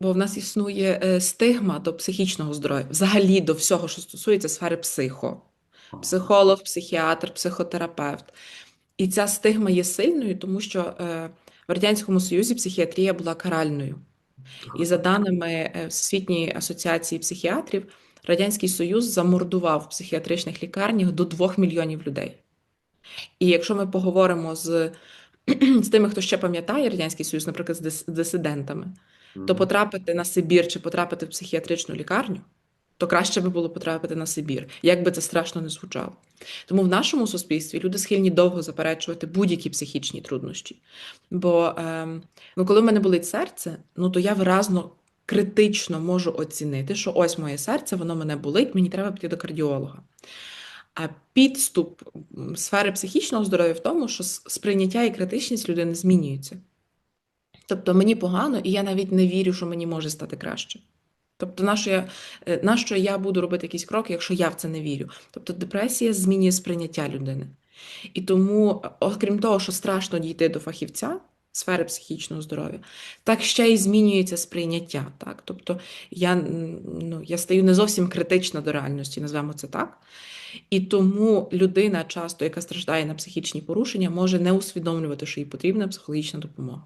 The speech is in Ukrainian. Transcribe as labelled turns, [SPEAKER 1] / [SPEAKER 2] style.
[SPEAKER 1] бо в нас існує е, стигма до психічного здоров'я, взагалі до всього, що стосується сфери психо. Психолог, психіатр, психотерапевт. І ця стигма є сильною, тому що е, в Радянському Союзі психіатрія була каральною. І за даними е, Всесвітньої асоціації психіатрів, Радянський Союз замордував в психіатричних лікарнях до 2 мільйонів людей. І якщо ми поговоримо з, з тими, хто ще пам'ятає Радянський Союз, наприклад, з дисидентами, то потрапити на Сибір чи потрапити в психіатричну лікарню, то краще би було потрапити на Сибір, як би це страшно не звучало. Тому в нашому суспільстві люди схильні довго заперечувати будь-які психічні труднощі. Бо ем, ну, коли в мене болить серце, ну то я виразно критично можу оцінити, що ось моє серце, воно мене болить, мені треба піти до кардіолога. А підступ сфери психічного здоров'я в тому, що сприйняття і критичність людини змінюються. Тобто мені погано, і я навіть не вірю, що мені може стати краще. Тобто, нащо я, е, нащо я буду робити якісь кроки, якщо я в це не вірю? Тобто депресія змінює сприйняття людини. І тому, е, окрім того, що страшно дійти до фахівця сфери психічного здоров'я, так ще й змінюється сприйняття. Так? Тобто я, ну, я стаю не зовсім критична до реальності, назвемо це так. І тому людина, часто, яка страждає на психічні порушення, може не усвідомлювати, що їй потрібна психологічна допомога.